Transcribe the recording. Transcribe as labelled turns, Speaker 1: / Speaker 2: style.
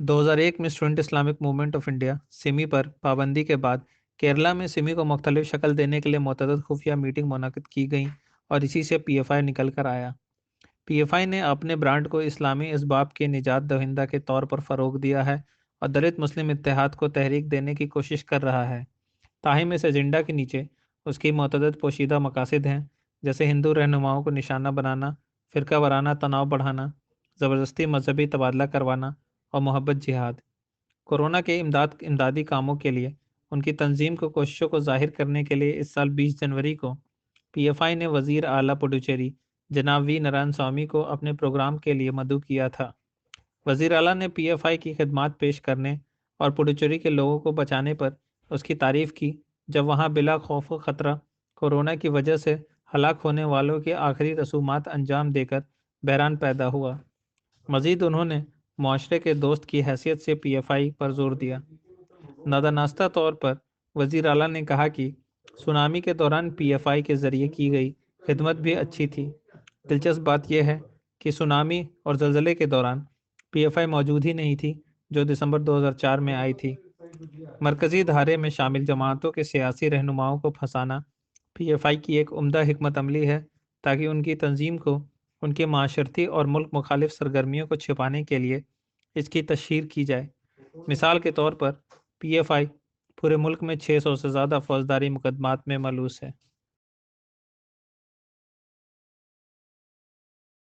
Speaker 1: 2001 में student Islamic movement of India, SIMI पर पाबंदी के बाद केरला में सिमी को मुख्तलिफ़ शक्ल देने के लिए मतद खुफिया मीटिंग मुनद की गई और इसी से पीएफआई निकल कर आया। पीएफआई ने अपने ब्रांड को इस्लामी इसबाब के निजात दहिंदा के तौर पर फ़रोग दिया है और दलित मुस्लिम इतिहाद को तहरीक देने की कोशिश कर रहा है। ताहिम इस एजेंडा के नीचे उसकी मतद पोशीदा मकासद हैं, जैसे हिंदू रहनुमाओं को निशाना बनाना, फ़िरका वराना, तनाव बढ़ाना, ज़बरदस्ती मजहबी तबादला करवाना और मोहब्बत जिहाद। कोरोना के इमदाद, इमदादी कामों के लिए, उनकी तंजीम को, कोशिशों को ज़ाहिर करने के लिए इस साल 20 जनवरी को पीएफआई ने वज़ीर आला पुडुचेरी, जनाब वी नारायण स्वामी को अपने प्रोग्राम के लिए मदु किया था। वज़ीर अला ने पीएफआई की खदमात पेश करने और पुडुचेरी के लोगों को बचाने पर उसकी तारीफ़ की, जब वहाँ बिला खौफ ख़तरा, कोरोना की वजह से हलाक होने वालों के आखिरी रसूमात अंजाम देकर बहरान पैदा हुआ। मज़ीद उन्होंने माशरे के दोस्त की हैसियत से पीएफआई पर ज़ोर दिया। नादानास्ता तौर पर वज़ीर अला ने कहा कि सुनामी के दौरान पीएफआई के ज़रिए की गई खिदमत भी अच्छी थी। दिलचस्प बात यह है कि सुनामी और जल्जले के दौरान पीएफआई मौजूद ही नहीं थी, जो दिसंबर 2004 में आई थी। मरकज़ी धारे में शामिल जमातों के सियासी रहनुमाओं को फंसाना पीएफआई की एक उम्दा हमत अमली है, ताकि उनकी तंजीम को उनकी माशरती और मुल्क मुखालिफ सरगर्मियों को छिपाने के लिए इसकी तशहर की जाए। मिसाल के तौर पर पी एफ़ आई पूरे मुल्क में 600 से ज़्यादा फौजदारी मुकदमात में मलूस है।